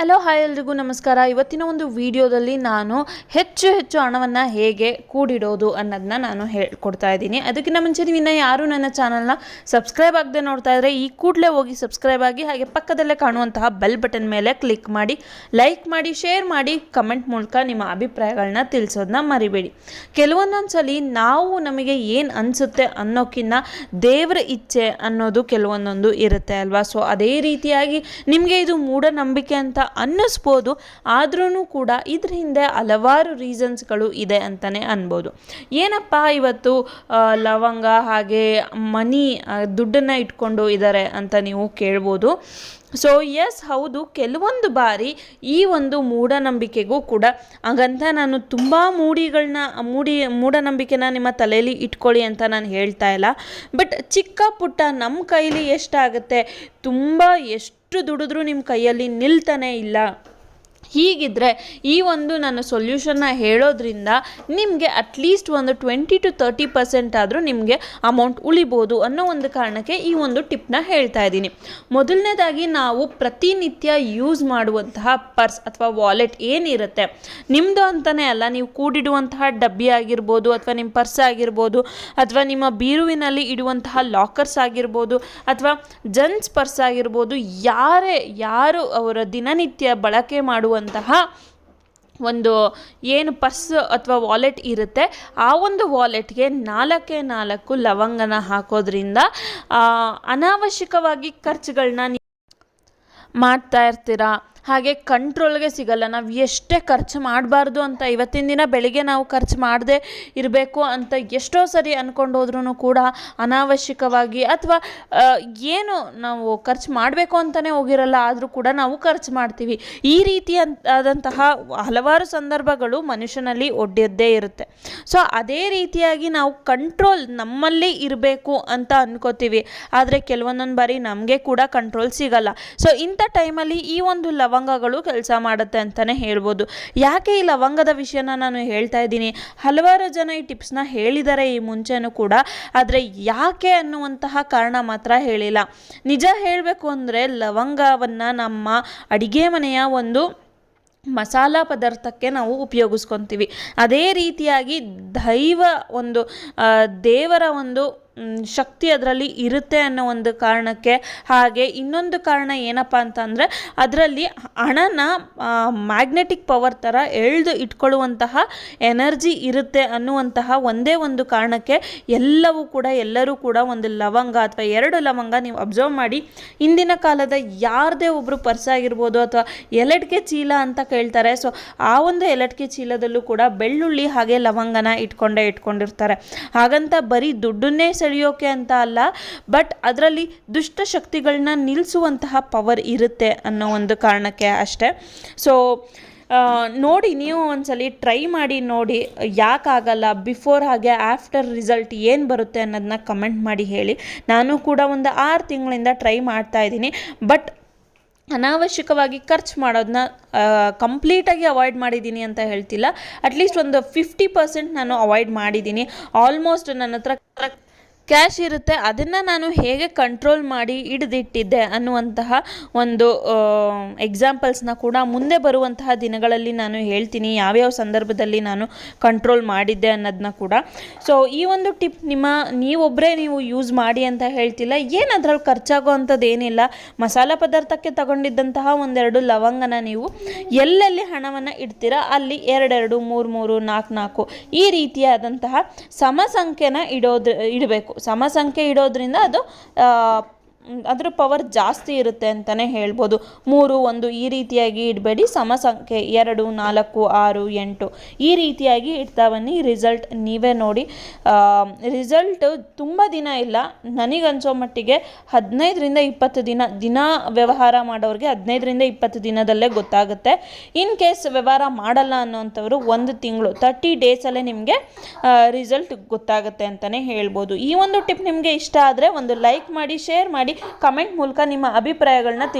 Hello hi ಎಲ್ರಿಗೂ ನಮಸ್ಕಾರ. ಇವತ್ತಿನ ಒಂದು ವಿಡಿಯೋದಲ್ಲಿ ನಾನು ಹೆಚ್ಚು ಹೆಚ್ಚು ಹಣವನ್ನು ಹೇಗೆ ಕೂಡಿಡೋದು ಅನ್ನೋದನ್ನ ನಾನು ಹೇಳ್ಕೊಡ್ತಾ ಇದ್ದೀನಿ. ಅದಕ್ಕಿಂತ ಮುಂಚೆ ನೀವು ಇನ್ನೂ ಯಾರು ನನ್ನ ಚಾನಲ್ನ ಸಬ್ಸ್ಕ್ರೈಬ್ ಆಗದೆ ನೋಡ್ತಾ ಇದ್ದರೆ ಈ ಕೂಡಲೇ ಹೋಗಿ ಸಬ್ಸ್ಕ್ರೈಬ್ ಆಗಿ ಹಾಗೆ ಪಕ್ಕದಲ್ಲೇ ಕಾಣುವಂತಹ ಬೆಲ್ ಬಟನ್ ಮೇಲೆ ಕ್ಲಿಕ್ ಮಾಡಿ, ಲೈಕ್ ಮಾಡಿ, ಶೇರ್ ಮಾಡಿ, ಕಮೆಂಟ್ ಮೂಲಕ ನಿಮ್ಮ ಅಭಿಪ್ರಾಯಗಳನ್ನ ತಿಳಿಸೋದನ್ನ ಮರಿಬೇಡಿ. ಕೆಲವೊಂದೊಂದ್ಸಲಿ ನಾವು ನಮಗೆ ಏನು ಅನಿಸುತ್ತೆ ಅನ್ನೋಕ್ಕಿಂತ ದೇವರ ಇಚ್ಛೆ ಅನ್ನೋದು ಕೆಲವೊಂದೊಂದು ಇರುತ್ತೆ ಅಲ್ವಾ? ಸೊ ಅದೇ ರೀತಿಯಾಗಿ ನಿಮಗೆ ಇದು ಮೂಢನಂಬಿಕೆ ಅಂತ ಅನ್ನಿಸ್ಬೋದು. ಆದ್ರೂ ಕೂಡ ಇದ್ರ ಹಿಂದೆ ಹಲವಾರು ರೀಸನ್ಸ್ಗಳು ಇದೆ ಅಂತಲೇ ಅನ್ಬೋದು. ಏನಪ್ಪ ಇವತ್ತು ಲವಂಗ ಹಾಗೆ ಮನಿ ದುಡ್ಡನ್ನು ಇಟ್ಕೊಂಡು ಇದ್ದಾರೆ ಅಂತ ನೀವು ಕೇಳ್ಬೋದು. ಸೊ ಎಸ್ ಹೌದು. ಕೆಲವೊಂದು ಬಾರಿ ಈ ಒಂದು ಮೂಢನಂಬಿಕೆಗೂ ಕೂಡ ಹಾಗಂತ ನಾನು ತುಂಬ ಮೂಡಿಗಳನ್ನ ಮೂಡಿ, ಮೂಢನಂಬಿಕೆನ ನಿಮ್ಮ ತಲೆಯಲ್ಲಿ ಇಟ್ಕೊಳ್ಳಿ ಅಂತ ನಾನು ಹೇಳ್ತಾ ಇಲ್ಲ. ಬಟ್ ಚಿಕ್ಕ ಪುಟ್ಟ ನಮ್ಮ ಕೈಲಿ ಎಷ್ಟಾಗುತ್ತೆ? ತುಂಬ ಎಷ್ಟು ದುಡಿದ್ರೂ ನಿಮ್ಮ ಕೈಯಲ್ಲಿ ನಿಲ್ತಾನೆ ಇಲ್ಲ. ಹೀಗಿದ್ದರೆ ಈ ಒಂದು ನಾನು ಸೊಲ್ಯೂಷನ್ನ ಹೇಳೋದ್ರಿಂದ ನಿಮಗೆ ಅಟ್ಲೀಸ್ಟ್ ಒಂದು ಟ್ವೆಂಟಿ ಟು ತರ್ಟಿ ಪರ್ಸೆಂಟ್ ಆದರೂ ನಿಮಗೆ ಅಮೌಂಟ್ ಉಳಿಬೋದು ಅನ್ನೋ ಒಂದು ಕಾರಣಕ್ಕೆ ಈ ಒಂದು ಟಿಪ್ನ ಹೇಳ್ತಾ ಇದ್ದೀನಿ. ಮೊದಲನೇದಾಗಿ ನಾವು ಪ್ರತಿನಿತ್ಯ ಯೂಸ್ ಮಾಡುವಂತಹ ಪರ್ಸ್ ಅಥವಾ ವಾಲೆಟ್ ಏನಿರುತ್ತೆ ನಿಮ್ಮದು ಅಂತಲೇ ಅಲ್ಲ, ನೀವು ಕೂಡಿಡುವಂತಹ ಡಬ್ಬಿ ಆಗಿರ್ಬೋದು ಅಥವಾ ನಿಮ್ಮ ಪರ್ಸ್ ಆಗಿರ್ಬೋದು ಅಥವಾ ನಿಮ್ಮ ಬೀರುವಿನಲ್ಲಿ ಇಡುವಂತಹ ಲಾಕರ್ಸ್ ಆಗಿರ್ಬೋದು ಅಥವಾ ಜನ್ಸ್ ಪರ್ಸ್ ಆಗಿರ್ಬೋದು, ಯಾರೇ, ಯಾರು ಅವರ ದಿನನಿತ್ಯ ಬಳಕೆ ಮಾಡುವಂತಹ ಒಂದು ಏನು ಪರ್ಸ್ ಅಥವಾ ವಾಲೆಟ್ ಇರುತ್ತೆ, ಆ ಒಂದು ವಾಲೆಟ್ಗೆ ನಾಲ್ಕೇ ನಾಲ್ಕು ಲವಂಗನ ಹಾಕೋದ್ರಿಂದ ಅನಾವಶ್ಯಕವಾಗಿ ಖರ್ಚುಗಳನ್ನ ಮಾಡ್ತಾ ಇರ್ತೀರಾ? ಹಾಗೆ ಕಂಟ್ರೋಲ್ಗೆ ಸಿಗಲ್ಲ. ನಾವು ಎಷ್ಟೇ ಖರ್ಚು ಮಾಡಬಾರ್ದು ಅಂತ ಇವತ್ತಿನ ದಿನ ಬೆಳಿಗ್ಗೆ ನಾವು ಖರ್ಚು ಮಾಡದೆ ಇರಬೇಕು ಅಂತ ಎಷ್ಟೋ ಸರಿ ಅಂದ್ಕೊಂಡು ಹೋದ್ರೂ ಕೂಡ ಅನಾವಶ್ಯಕವಾಗಿ ಅಥವಾ ಏನು ನಾವು ಖರ್ಚು ಮಾಡಬೇಕು ಅಂತಲೇ ಹೋಗಿರಲ್ಲ, ಆದರೂ ಕೂಡ ನಾವು ಖರ್ಚು ಮಾಡ್ತೀವಿ. ಈ ರೀತಿಯಾದಂತಹ ಹಲವಾರು ಸಂದರ್ಭಗಳು ಮನುಷ್ಯನಲ್ಲಿ ಒಡ್ಡದ್ದೇ ಇರುತ್ತೆ. ಸೊ ಅದೇ ರೀತಿಯಾಗಿ ನಾವು ಕಂಟ್ರೋಲ್ ನಮ್ಮಲ್ಲಿ ಇರಬೇಕು ಅಂತ ಅನ್ಕೋತೀವಿ. ಆದರೆ ಕೆಲವೊಂದೊಂದು ಬಾರಿ ನಮಗೆ ಕೂಡ ಕಂಟ್ರೋಲ್ ಸಿಗಲ್ಲ. ಸೊ ಇಂಥ ಟೈಮಲ್ಲಿ ಈ ಒಂದು ಲವಂಗಗಳು ಕೆಲಸ ಮಾಡುತ್ತೆ ಅಂತಲೇ ಹೇಳ್ಬೋದು. ಯಾಕೆ ಈ ಲವಂಗದ ವಿಷಯನ ನಾನು ಹೇಳ್ತಾ ಇದ್ದೀನಿ? ಹಲವಾರು ಜನ ಈ ಟಿಪ್ಸ್ನ ಹೇಳಿದ್ದಾರೆ ಈ ಮುಂಚೆನೂ ಕೂಡ, ಆದರೆ ಯಾಕೆ ಅನ್ನುವಂತಹ ಕಾರಣ ಮಾತ್ರ ಹೇಳಿಲ್ಲ. ನಿಜ ಹೇಳಬೇಕು ಅಂದರೆ ಲವಂಗವನ್ನು ನಮ್ಮ ಅಡಿಗೆ ಮನೆಯ ಒಂದು ಮಸಾಲ ಪದಾರ್ಥಕ್ಕೆ ನಾವು ಉಪಯೋಗಿಸ್ಕೊತೀವಿ. ಅದೇ ರೀತಿಯಾಗಿ ದೈವ ಒಂದು ದೇವರ ಒಂದು ಶಕ್ತಿ ಅದರಲ್ಲಿ ಇರುತ್ತೆ ಅನ್ನೋ ಒಂದು ಕಾರಣಕ್ಕೆ. ಹಾಗೆ ಇನ್ನೊಂದು ಕಾರಣ ಏನಪ್ಪ ಅಂತಂದರೆ, ಅದರಲ್ಲಿ ಹಣನ ಮ್ಯಾಗ್ನೆಟಿಕ್ ಪವರ್ ಥರ ಎಳೆದು ಇಟ್ಕೊಳ್ಳುವಂತಹ ಎನರ್ಜಿ ಇರುತ್ತೆ ಅನ್ನುವಂತಹ ಒಂದೇ ಒಂದು ಕಾರಣಕ್ಕೆ ಎಲ್ಲವೂ ಕೂಡ, ಎಲ್ಲರೂ ಕೂಡ ಒಂದು ಲವಂಗ ಅಥವಾ ಎರಡು ಲವಂಗ ನೀವು ಅಬ್ಸರ್ವ್ ಮಾಡಿ, ಇಂದಿನ ಕಾಲದ ಯಾರದೇ ಒಬ್ಬರು ಪರ್ಸ್ ಆಗಿರ್ಬೋದು ಅಥವಾ ಎಲಟ್ಕೆ ಚೀಲ ಅಂತ ಕೇಳ್ತಾರೆ. ಸೊ ಆ ಒಂದು ಎಲಟ್ಕೆ ಚೀಲದಲ್ಲೂ ಕೂಡ ಬೆಳ್ಳುಳ್ಳಿ ಹಾಗೆ ಲವಂಗನ ಇಟ್ಕೊಂಡೇ ಇಟ್ಕೊಂಡಿರ್ತಾರೆ. ಹಾಗಂತ ಬರೀ ದುಡ್ಡನ್ನೇ ಸೆಳೆಯೋಕೆ ಅಂತ ಅಲ್ಲ ಬಟ್ ಅದರಲ್ಲಿ ದುಷ್ಟಶಕ್ತಿಗಳನ್ನ ನಿಲ್ಲಿಸುವಂತಹ ಪವರ್ ಇರುತ್ತೆ ಅನ್ನೋ ಒಂದು ಕಾರಣಕ್ಕೆ ಅಷ್ಟೇ. ಸೊ ನೋಡಿ, ನೀವು ಒಂದ್ಸಲಿ ಟ್ರೈ ಮಾಡಿ ನೋಡಿ, ಯಾಕಾಗಲ್ಲ ಬಿಫೋರ್ ಹಾಗೆ ಆಫ್ಟರ್ ರಿಸಲ್ಟ್ ಏನು ಬರುತ್ತೆ ಅನ್ನೋದನ್ನ ಕಮೆಂಟ್ ಮಾಡಿ ಹೇಳಿ. ನಾನು ಕೂಡ ಒಂದು ಆರು ತಿಂಗಳಿಂದ ಟ್ರೈ ಮಾಡ್ತಾ ಇದ್ದೀನಿ ಬಟ್ ಅನಾವಶ್ಯಕವಾಗಿ ಖರ್ಚು ಮಾಡೋದನ್ನ ಕಂಪ್ಲೀಟಾಗಿ ಅವಾಯ್ಡ್ ಮಾಡಿದ್ದೀನಿ ಅಂತ ಹೇಳ್ತಿಲ್ಲ. ಅಟ್ಲೀಸ್ಟ್ ಒಂದು ಫಿಫ್ಟಿ ಪರ್ಸೆಂಟ್ ನಾನು ಅವಾಯ್ಡ್ ಮಾಡಿದ್ದೀನಿ. ಆಲ್ಮೋಸ್ಟ್ ನನ್ನ ಹತ್ರ ಕ್ಯಾಶ್ ಇರುತ್ತೆ, ಅದನ್ನು ನಾನು ಹೇಗೆ ಕಂಟ್ರೋಲ್ ಮಾಡಿ ಹಿಡಿದಿಟ್ಟಿದ್ದೆ ಅನ್ನುವಂತಹ ಒಂದು ಎಕ್ಸಾಂಪಲ್ಸ್ನ ಕೂಡ ಮುಂದೆ ಬರುವಂತಹ ದಿನಗಳಲ್ಲಿ ನಾನು ಹೇಳ್ತೀನಿ, ಯಾವ್ಯಾವ ಸಂದರ್ಭದಲ್ಲಿ ನಾನು ಕಂಟ್ರೋಲ್ ಮಾಡಿದ್ದೆ ಅನ್ನೋದನ್ನ ಕೂಡ. ಸೊ ಈ ಒಂದು ಟಿಪ್ ನಿಮ್ಮ ನೀವೊಬ್ಬರೇ ನೀವು ಯೂಸ್ ಮಾಡಿ ಅಂತ ಹೇಳ್ತಿಲ್ಲ, ಏನು ಅದರಲ್ಲಿ ಖರ್ಚಾಗೋ ಅಂಥದ್ದು ಏನಿಲ್ಲ, ಮಸಾಲೆ ಪದಾರ್ಥಕ್ಕೆ ತಗೊಂಡಿದ್ದಂತಹ ಒಂದೆರಡು ಲವಂಗನ ನೀವು ಎಲ್ಲೆಲ್ಲಿ ಹಣವನ್ನು ಇಡ್ತೀರಾ, ಅಲ್ಲಿ ಎರಡೆರಡು, ಮೂರು ಮೂರು, ನಾಲ್ಕು ನಾಲ್ಕು, ಈ ರೀತಿಯಾದಂತಹ ಸಮಸಂಖ್ಯೆನ ಇಡೋದು, ಇಡಬೇಕು. ಸಮ ಸಂಖ್ಯೆ ಇಡೋದ್ರಿಂದ ಅದು ಅದ್ರ ಪವರ್ ಜಾಸ್ತಿ ಇರುತ್ತೆ ಅಂತಲೇ ಹೇಳ್ಬೋದು. ಮೂರು, ಒಂದು, ಈ ರೀತಿಯಾಗಿ ಇಡಬೇಡಿ. ಸಮ ಸಂಖ್ಯೆ ಎರಡು, ನಾಲ್ಕು, ಆರು, ಎಂಟು. ಈ ರೀತಿಯಾಗಿ ಇಡ್ತಾ ಬನ್ನಿ. ರಿಸಲ್ಟ್ ನೀವೇ ನೋಡಿ. ರಿಸಲ್ಟ್ ತುಂಬ ದಿನ ಇಲ್ಲ. ನನಗನ್ಸೋ ಮಟ್ಟಿಗೆ ಹದಿನೈದರಿಂದ ಇಪ್ಪತ್ತು ದಿನ ದಿನ ವ್ಯವಹಾರ ಮಾಡೋರಿಗೆ ಹದಿನೈದರಿಂದ ಇಪ್ಪತ್ತು ದಿನದಲ್ಲೇ ಗೊತ್ತಾಗುತ್ತೆ. ಇನ್ ಕೇಸ್ ವ್ಯವಹಾರ ಮಾಡಲ್ಲ ಅನ್ನೋಂಥವ್ರು ಒಂದು ತಿಂಗಳು ತರ್ಟಿ ಡೇಸಲ್ಲೇ ನಿಮಗೆ ರಿಸಲ್ಟ್ ಗೊತ್ತಾಗುತ್ತೆ ಅಂತಲೇ ಹೇಳ್ಬೋದು. ಈ ಒಂದು ಟಿಪ್ ನಿಮಗೆ ಇಷ್ಟ ಆದರೆ ಒಂದು ಲೈಕ್ ಮಾಡಿ ಶೇರ್ ಮಾಡಿ ಕಮೆಂಟ್ ಮೂಲಕ ನಿಮ್ಮ ಅಭಿಪ್ರಾಯಗಳನ್ನ ತಿಳಿ